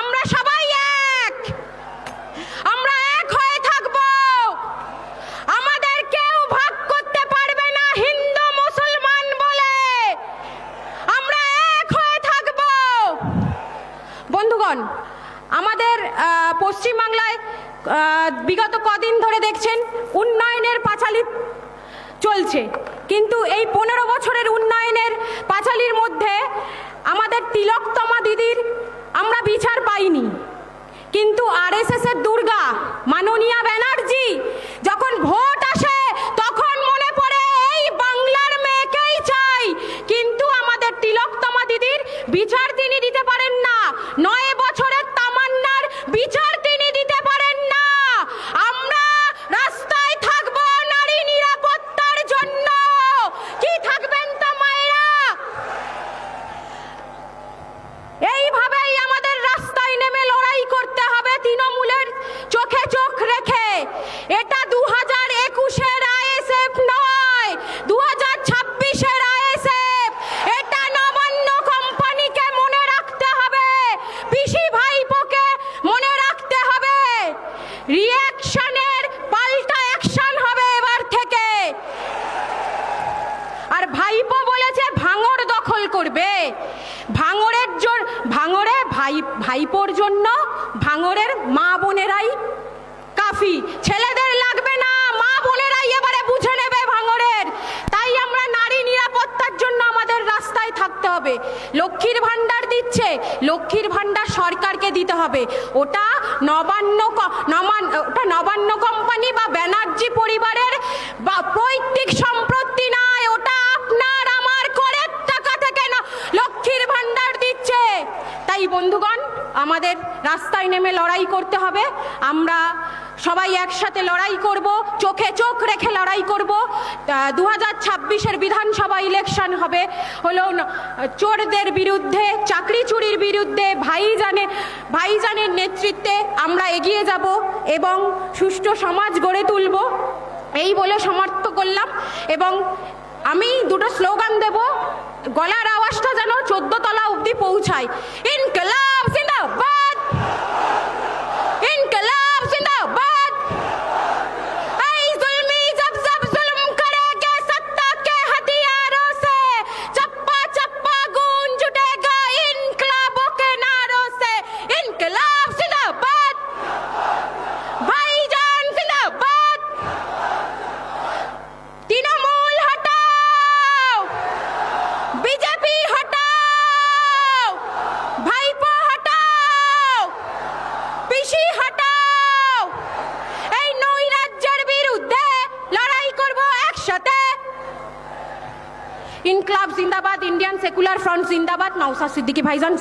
আমরা সবাই এক। আমরা এক হয়ে থাকব। আমাদের কেউ ভাগ করতে পারবে না হিন্দু, মুসলমান বলে। আমরা এক হয়ে থাকব। বন্ধুগণ, আমাদের পশ্চিমবাংলায় বিগত কদিন ধরে দেখছেন উন্নয়নের পাঁচালী চলছে। কিন্তু এই পনেরো বছরের উন্নয়নের পাঁচালির মধ্যে তিলকতমা দিদির আমরা বিচার পাইনি কিন্তু আরএসএস এর দুর্গা মাননীয়া ব্যানার্জি যখন ভোট আসে তখন মনে পড়ে এই বাংলার মেয়েকেই চাই কিন্তু আমাদের তিলকতমা দিদির বিচার তিনি দিতে পারেন না নয় বছরের তামান্নার বিচার তিনি দিতে পারেন না আমরা রাস্তায় থাকব নারী নিরাপত্তার জন্য কি থাকবেন তো মায়েরা এইভাবেই আমাদের রাস্তায় নেমে লড়াই করতে হবে তৃণমূলের চোখে চোখ রেখে এটা দু হাজার একুশের আইএসএফ নয় দু হাজার ছাব্বিশের আইএসএফ এটা নবান্ন কোম্পানিকে মনে রাখতে হবে পিসি ভাইপোকে মনে রাখতে হবে রিয়াকশনের পাল্টা অ্যাকশন হবে এবার থেকে আর ভাইপো বলেছে ভাঙড় দখল করবে? ভাঙড়ের জন্য ভাঙড়ে ভাই ভাইপোর জন্য ভাঙরের মা বোনেরাই কাফি। ছেলেদের লাগবে না, মা বোনেরাই এবারে বুঝে নেবে ভাঙড়ের। তাই আমরা নারী নিরাপত্তার জন্য আমাদের রাস্তায় থাকতে হবে। লক্ষ্মীর ভাণ্ডার দিচ্ছে, লক্ষ্মীর ভাণ্ডার সরকারকে দিতে হবে। ওটা নবান্ন ওটা নবান্ন কোম্পানি বা ব্যানার্জি পরিবারের বা পৈতৃক সম্পত্তি নয় ওটা আপনার আমার করের টাকা থেকে না লক্ষ্মীর ভাণ্ডার দিচ্ছে তাই বন্ধুগণ, আমাদের রাস্তায় নেমে লড়াই করতে হবে। আমরা সবাই একসাথে লড়াই করব, চোখে চোখ রেখে লড়াই করব। দু হাজার ছাব্বিশের বিধানসভা ইলেকশন হবে। হলো চোরদের বিরুদ্ধে, চাকরি চুরির বিরুদ্ধে ভাইজানের ভাইজানের নেতৃত্বে আমরা এগিয়ে যাব এবং সুষ্ঠু সমাজ গড়ে তুলব। এই বলে সমর্থ করলাম এবং আমি দুটো স্লোগান দেব, গলার আওয়াজটা যেন চোদ্দ তলা অবধি পৌঁছায়। ইনকলাব ইনকলাব জিন্দাবাদ ইন্ডিয়ান সেকুলার ফ্রন্ট জিন্দাবাদ নওসাদ সিদ্দিকী ভাইজান